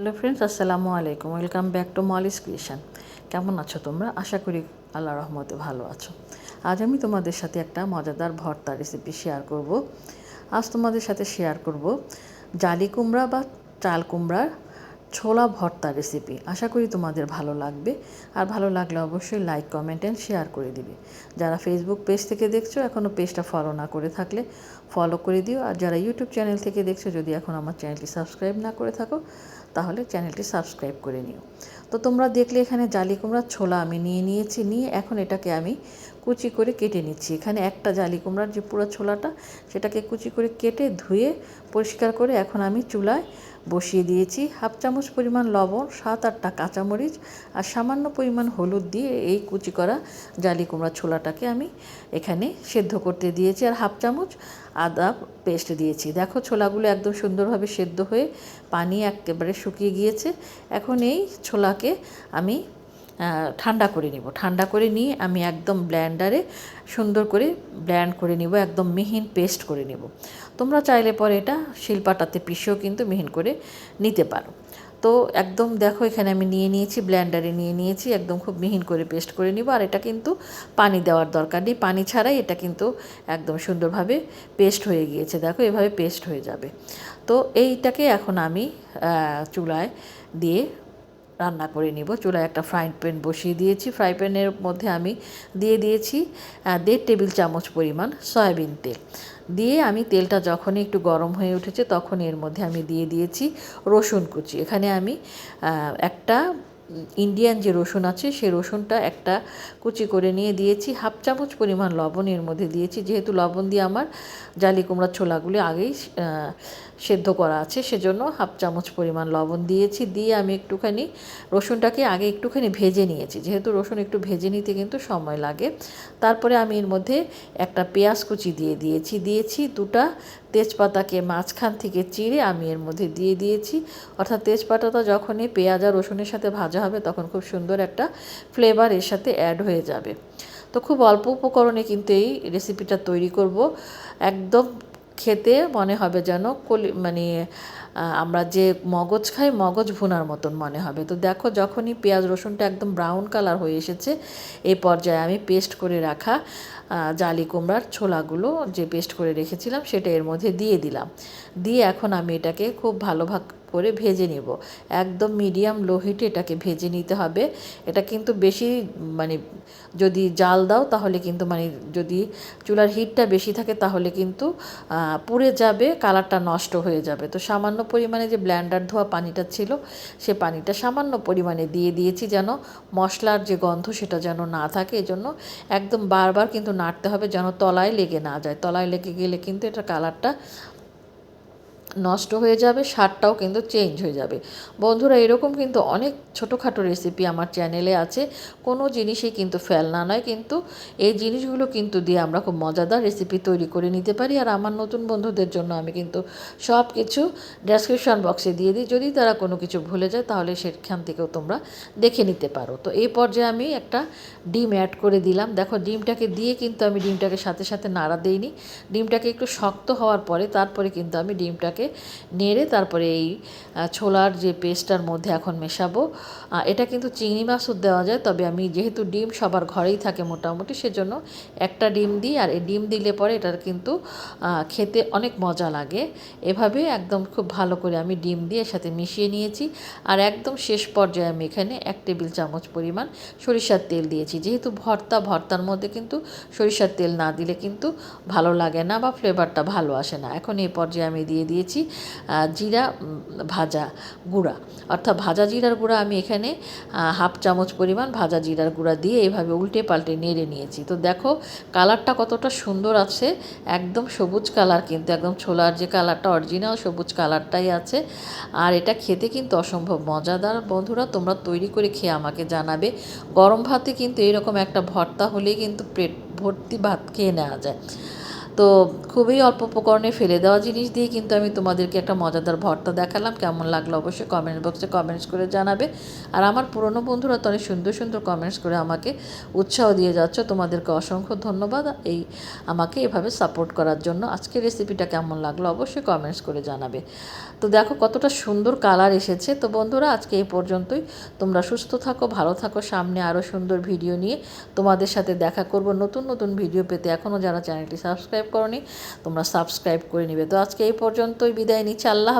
Hello friends আসসালামু আলাইকুম। Welcome back to Molly's creation কেমন আছো তোমরা? আশা করি আল্লাহ রহমতে ভালো আছো। আজ আমি তোমাদের সাথে একটা মজাদার ভর্তা রেসিপি শেয়ার করব। আজ তোমাদের সাথে শেয়ার করব জালি কুমড়া বা চাল কুমড়ার ছোলা ভর্তা রেসিপি আশা করি তোমাদের ভালো লাগবে। আর ভালো লাগলে অবশ্যই লাইক কমেন্ট অ্যান্ড শেয়ার করে দিবে। যারা ফেসবুক পেজ থেকে দেখছ এখনও পেজটা ফলো না করে থাকলে ফলো করে দিও। আর যারা ইউটিউব চ্যানেল থেকে দেখছ, যদি এখন আমার চ্যানেলটি সাবস্ক্রাইব না করে থাকো তাহলে চ্যানেলটি সাবস্ক্রাইব করে নিও। তো তোমরা দেখলে এখানে জালি কুমড়ার ছোলা আমি নিয়ে নিয়েছি, নিয়ে এখন এটাকে আমি কুচি করে কেটে নিচ্ছি। এখানে একটা জালি কুমড়ার যে পুরো ছোলাটা, সেটাকে কুচি করে কেটে ধুয়ে পরিষ্কার করে এখন আমি চুলায় বসিয়ে দিয়েছি। হাফ চামচ পরিমাণ লবণ, সাত আটটা কাঁচামরিচ আর সামান্য পরিমাণ হলুদ দিয়ে এই কুচি করা জালি কুমড়া ছোলাটাকে আমি এখানে সেদ্ধ করতে দিয়েছি আর হাফ চামচ আদা পেস্ট দিয়েছি। দেখো ছোলাগুলো একদম সুন্দরভাবে সেদ্ধ হয়ে পানি একেবারে শুকিয়ে গিয়েছে। এখন এই ছোলাকে আমি ঠান্ডা করে নিব। ঠান্ডা করে নিয়ে আমি একদম ব্ল্যান্ডারে সুন্দর করে ব্ল্যান্ড করে নিব, একদম মিহিন পেস্ট করে নিব। তোমরা চাইলে পরে এটা শিল্পাটাতে পিষেও কিন্তু মিহিন করে নিতে পারো। তো একদম দেখো এখানে আমি নিয়ে নিয়েছি ব্ল্যান্ডারে নিয়ে নিয়েছি, একদম খুব মিহিন করে পেস্ট করে নিব। আর এটা কিন্তু পানি দেওয়ার দরকার নেই। পানি ছাড়াই এটা কিন্তু একদম সুন্দরভাবে পেস্ট হয়ে গিয়েছে। দেখো এভাবে পেস্ট হয়ে যাবে। তো এইটাকে এখন আমি চুলায় দিয়ে রান্না করে নিব। চুলায় একটা ফ্রাই প্যান বসিয়ে দিয়েছি। ফ্রাই প্যানের মধ্যে আমি দিয়ে দিয়েছি দেড় টেবিল চামচ পরিমাণ সয়াবিন তেল। দিয়ে আমি তেলটা যখনই একটু গরম হয়ে উঠেছে তখন এর মধ্যে আমি দিয়ে দিয়েছি রসুন কুচি। এখানে আমি একটা ইন্ডিয়ান যে রসুন আছে সেই রসুনটা একটা কুচি করে নিয়ে দিয়েছি। হাফ চামচ পরিমাণ লবণ এর মধ্যে দিয়েছি। যেহেতু লবণ দিয়ে আমার জালি কুমড়ার ছোলাগুলি আগেই সেদ্ধ করা আছে, সেজন্য হাফ চামচ পরিমাণ লবণ দিয়েছি। দিয়ে আমি একটুখানি রসুনটাকে আগে একটুখানি ভেজে নিয়েছি। যেহেতু রসুন একটু ভেজে নিতে কিন্তু সময় লাগে। তারপরে আমি এর মধ্যে একটা পেঁয়াজ কুচি দিয়ে দিয়েছি। দিয়েছি দুটা তেজপাতাকে মাঝখান থেকে চিড়ে আমি এর মধ্যে দিয়ে দিয়েছি। অর্থাৎ তেজপাতাটা যখনই পেঁয়াজ আর রসুনের সাথে ভাজা হবে, তখন খুব সুন্দর একটা ফ্লেভার এর সাথে অ্যাড হয়ে যাবে। তো খুব অল্প উপকরণে কিন্তু এই রেসিপিটা তৈরি করব। একদম খেতে মনে হবে যেন কলি মানে আমরা যে মগজ খাই মগজ ভুনার মতন মনে হবে। তো দেখো যখনই পেঁয়াজ রসুনটা একদম ব্রাউন কালার হয়ে এসেছে এই পর্যায়ে আমি পেস্ট করে রাখা জালি কুমড়ার ছোলাগুলো যে পেস্ট করে রেখেছিলাম সেটা এর মধ্যে দিয়ে দিলাম। দিয়ে এখন আমি এটাকে খুব ভালোভাবে করে ভেজে নেব। একদম মিডিয়াম লো হিটে এটাকে ভেজে নিতে হবে। এটা কিন্তু বেশি মানে যদি জাল দাও তাহলে কিন্তু মানে যদি চুলার হিটটা বেশি থাকে তাহলে কিন্তু পুড়ে যাবে কালারটা নষ্ট হয়ে যাবে। তো সামান্য পরিমাণে যে ব্ল্যান্ডার ধোয়া পানিটা ছিল, সে পানিটা সামান্য পরিমাণে দিয়ে দিয়েছি যেন মশলার যে গন্ধ সেটা যেন না থাকে। এজন্য একদম বারবার কিন্তু নাড়তে হবে যেন তলায় লেগে না যায়। তলায় লেগে গেলে কিন্তু এটা কালারটা নষ্ট হয়ে যাবে, স্বাদটাও কিন্তু চেঞ্জ হয়ে যাবে। বন্ধুরা, এরকম কিন্তু অনেক ছোটোখাটো রেসিপি আমার চ্যানেলে আছে। কোনো জিনিসই কিন্তু ফেলনা নয়, কিন্তু এই জিনিসগুলো কিন্তু দিয়ে আমরা খুব মজাদার রেসিপি তৈরি করে নিতে পারি। আর আমার নতুন বন্ধুদের জন্য আমি কিন্তু সব কিছু ডেসক্রিপশন বক্সে দিয়ে দিই। যদি তারা কোনো কিছু ভুলে যায়, তাহলে সেখান থেকেও তোমরা দেখে নিতে পারো। তো এই পর্যায়ে আমি একটা ডিম অ্যাড করে দিলাম। দেখো, ডিমটাকে দিয়ে কিন্তু আমি ডিমটাকে সাথে সাথে নাড়া দিইনি। ডিমটাকে একটু শক্ত হওয়ার পরে, তারপরে কিন্তু আমি ডিমটাকে এটাকে নেড়ে তারপরে এই ছোলার যে পেস্টটার মধ্যে এখন মেশাবো। এটা কিন্তু চিংড়ি মাছও দেওয়া যায়, তবে আমি যেহেতু ডিম সবার ঘরেই থাকে মোটামুটি, সেজন্য একটা ডিম দিই আর এই ডিম দিলে পরে এটার কিন্তু খেতে অনেক মজা লাগে। এভাবে একদম খুব ভালো করে আমি ডিম দিয়ে সাথে মিশিয়ে নিয়েছি। আর একদম শেষ পর্যায়ে আমি এখানে এক টেবিল চামচ পরিমাণ সরিষার তেল দিয়েছি। যেহেতু ভর্তা, ভর্তার মধ্যে কিন্তু সরিষার তেল না দিলে কিন্তু ভালো লাগে না বা ফ্লেভারটা ভালো আসে না। এখন এই পর্যায়ে আমি দিয়ে দিয়েছি দিয়েছি জিরা ভাজা গুঁড়া। অর্থাৎ ভাজা জিরার গুঁড়া আমি এখানে হাফ চামচ পরিমাণ ভাজা জিরার গুঁড়া দিয়ে এভাবে উল্টে পাল্টে নেড়ে নিয়েছি। তো দেখো, কালারটা কতটা সুন্দর আছে, একদম সবুজ কালার কিন্তু, একদম ছোলার যে কালারটা, অরিজিনাল সবুজ কালারটাই আছে। আর এটা খেতে কিন্তু অসম্ভব মজাদার। বন্ধুরা, তোমরা তৈরি করে খেয়ে আমাকে জানাবে। গরম ভাতে কিন্তু এরকম একটা ভর্তা হলেই কিন্তু পেট ভর্তি ভাত খেয়ে নেওয়া যায়। তো খুবই অল্প উপকরণে ফেলে দেওয়া জিনিস দিয়ে কিন্তু আমি তোমাদেরকে একটা মজাদার ভর্তা দেখালাম। কেমন লাগল অবশ্যই কমেন্ট বক্সে কমেন্টস করে জানাবে। আর আমার পুরনো বন্ধুরা তো অনেক সুন্দর সুন্দর কমেন্টস করে আমাকে উৎসাহ দিয়ে যাচ্ছ। তোমাদেরকে অসংখ্য ধন্যবাদ এই আমাকে এভাবে সাপোর্ট করার জন্য। আজকের রেসিপিটা কেমন লাগল অবশ্যই কমেন্টস করে জানাবে। তো দেখো কতটা সুন্দর কালার এসেছে। তো বন্ধুরা, আজকে এই পর্যন্তই। তোমরা সুস্থ থাকো, ভালো থাকো। সামনে আরও সুন্দর ভিডিও নিয়ে তোমাদের সাথে দেখা করব। নতুন নতুন ভিডিও পেতে এখনও যারা চ্যানেলটি সাবস্ক্রাইব করনি তোমরা সাবস্ক্রাইব করে নিবে। তো আজকে এই পর্যন্তই বিদায় নিচ্ছি আল্লাহ